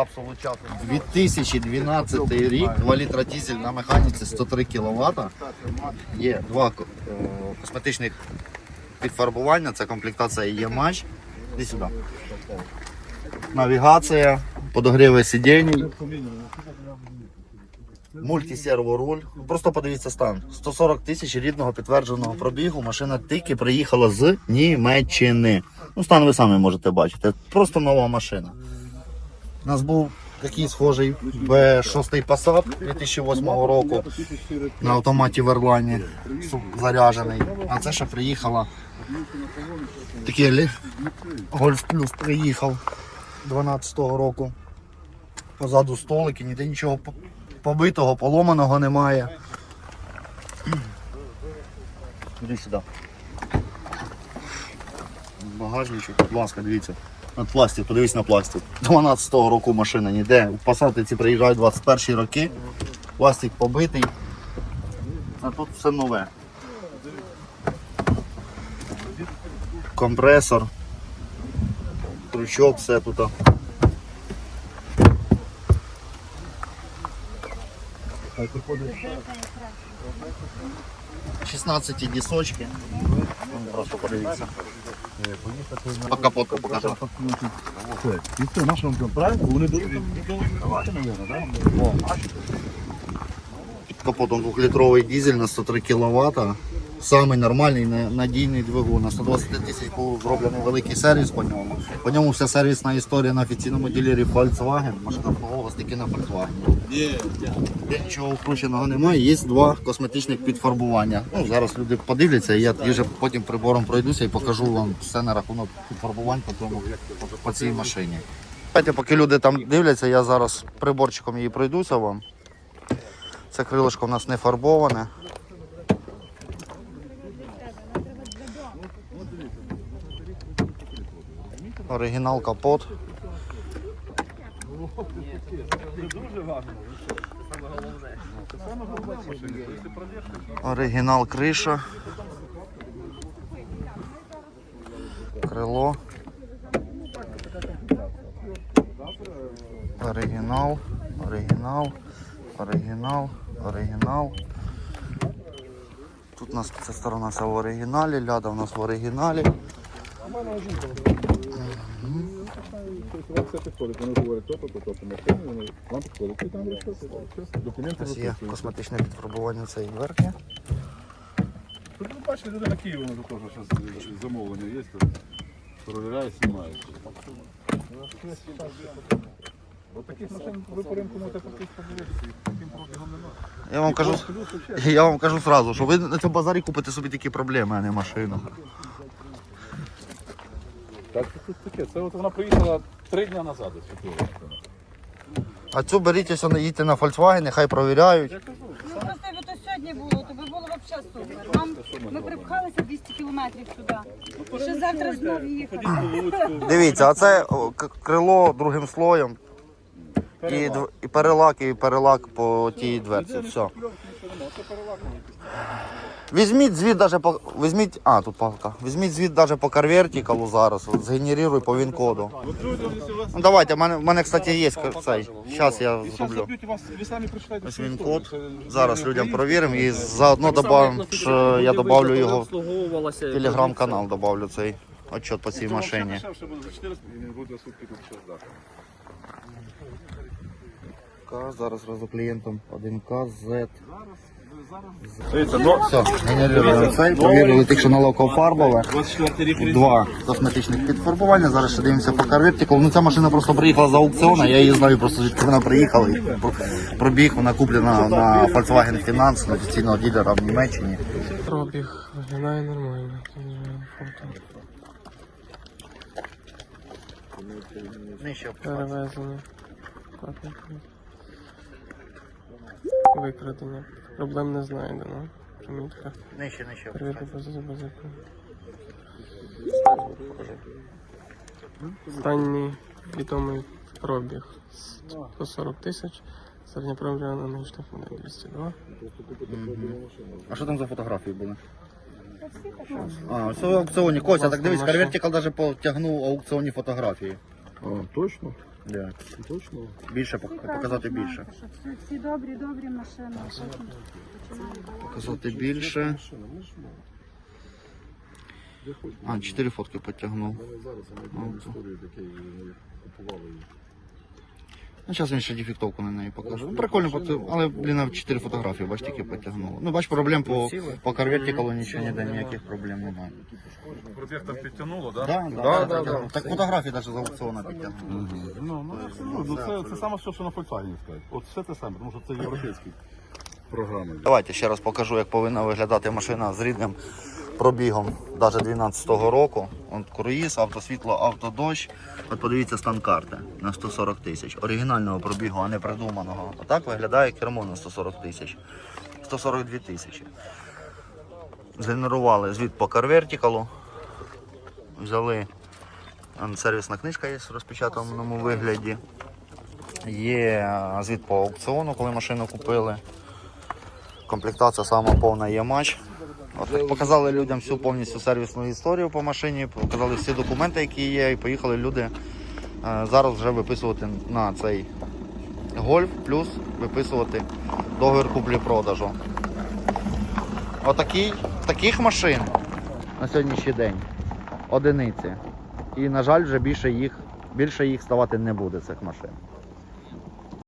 Капсулу часу. 2012 рік, 2 літра дизель на механіці 103 кВт. Є два е, косметичних підфарбування, це комплектація матч. Іди сюди. Навігація, подогріви сидінь, мультисерворуль. Просто подивіться стан. 140 тисяч рідного підтвердженого пробігу. Машина тільки приїхала з Німеччини. Ну, стан ви самі можете бачити. Просто нова машина. У нас був такий схожий B6 Passat 2008 року на автоматі в Ірлані заряджений. А це ще приїхала. Такий Golf Plus приїхав 12-го року. Позаду столики, ніде нічого побитого, поломаного немає. Іди сюди. Багажничок, будь ласка, дивіться. На пластик, подивись на пластик. 12-го року машина ніде. Пасати ці приїжджають 21 роки. Пластик побитий. А тут все нове. Компресор. Крючок, все тут. 16 дісочки. Ну, Просто подивіться. По капотку покажу. І все, нашому правильно, вони будуть давати, мабуть, так? Під капотом 2-літровий дизель на 103 кВт. Самий нормальний, надійний двигун. На 120 тисяч був зроблений великий сервіс по ньому. По ньому вся сервісна історія на офіційному дилері Volkswagen. Машина обслуговувалась тільки на Volkswagen. Нічого вкрученого немає, є два косметичних підфарбування. Ну, зараз люди подивляться, і я вже потім прибором пройдуся і покажу вам все на рахунок підфарбувань по, тому, по цій машині. Давайте, поки люди там дивляться, я зараз приборчиком її пройдуся вам. Це крилишко у нас не фарбоване. Оригінал капот. Оригінал криша. Крило. Оригінал, оригінал, оригінал, оригінал. Тут у нас ця сторона вся в оригіналі, ляда у нас в оригіналі. Все підходить, вони говорять, то, то, то, то, машини, вони вам підходить. І там є щось, щось, документи Ось є косметичне підфарбування цієї верхні. Тут ви бачите, люди на Києві вже теж зараз замовлення є, то перевіряють, знімають. От таких машин ви по ринку можете практично подивитися, таким пробігом немає. Я вам кажу, я вам кажу сразу, що ви на цьому базарі купите собі такі проблеми, а не машину. Так, це тут таке. Це от вона приїхала три дні назад, ось. А цю беріть, їдьте на Volkswagen, нехай провіряють. Я кажу, Ну просто якби то сьогодні було, то би було взагалі супер. Нам ми припхалися 200 кілометрів сюди. Ще завтра знов їхати. Дивіться, а це о, к- крило другим слоєм. І, дв- і перелак, і перелак по тій дверці. Все. Візьміть звіт даже по. Візьміть. А, тут палка. Візьміть звіт даже по карвертикалу зараз. От, згенеруй по він-коду. Ну давайте, в мене, в мене кстати, є цей. Зараз я зроблю. Ось він код. Зараз людям провіримо і заодно додамо, що я додавлю його в телеграм-канал, добавлю цей отчет по цій машині. 1К, зараз разу клієнтом 1К, Z. Дивіться, ну, Все, генерюємо цей, провірили тих, що на локофарбове. Два косметичних підфарбування. Зараз ще дивимося по Carvertical. Ну ця машина просто приїхала з аукціону, я її знаю, просто звідки вона приїхала. І Пробіг, вона куплена на Volkswagen Finance, на офіційного ділера в Німеччині. Пробіг виглядає нормально. Перевезено. Викрадення. Проблем не знайдено. Примітка. нижче, нижче. Перевірити позицію позицію. Останній відомий пробіг 140 тисяч. Середня пробіга на них штраф 202. А що там за фотографії були? А, все в аукціоні. Костя, так дивись, Карвертикал навіть потягнув аукціонні фотографії. А, точно? Як? Точно? Більше пок- показати більше. Що всі, всі добрі, добрі машини. а потім починаємо. Показати більше. А, чотири фотки підтягнув. Зараз я знайду історію, яке ми купували її. Ну, зараз він ще дефектовку на неї покаже. Ну, прикольно, пот- але, блін, на 4 фотографії, бач, тільки потягнуло. Ну, бач, проблем по, по карвертикалу нічого ніде, ніяких проблем немає. Протех там підтягнуло, так? Да, да, да, да, Так фотографії навіть з аукціону підтягнули. Ну, ну, абсолютно. Ну, це, це саме все, що на Volkswagen сказати. От все те саме, тому що це європейські програми. Давайте ще раз покажу, як повинна виглядати машина з рідним пробігом навіть 12-го року. От круїз, автосвітло, автодощ. От подивіться стан карти на 140 тисяч. Оригінального пробігу, а не придуманого. Отак виглядає кермо на 140 тисяч. 142 тисячі. Згенерували звіт по карвертикалу. Взяли сервісна книжка є в розпечатаному вигляді. Є звіт по аукціону, коли машину купили. Комплектація сама повна є матч. От показали людям всю повністю сервісну історію по машині, показали всі документи, які є, і поїхали люди е, зараз вже виписувати на цей гольф, плюс виписувати договір куплі-продажу. Отакий, таких машин на сьогоднішній день одиниці. І, на жаль, вже більше їх, більше їх ставати не буде цих машин.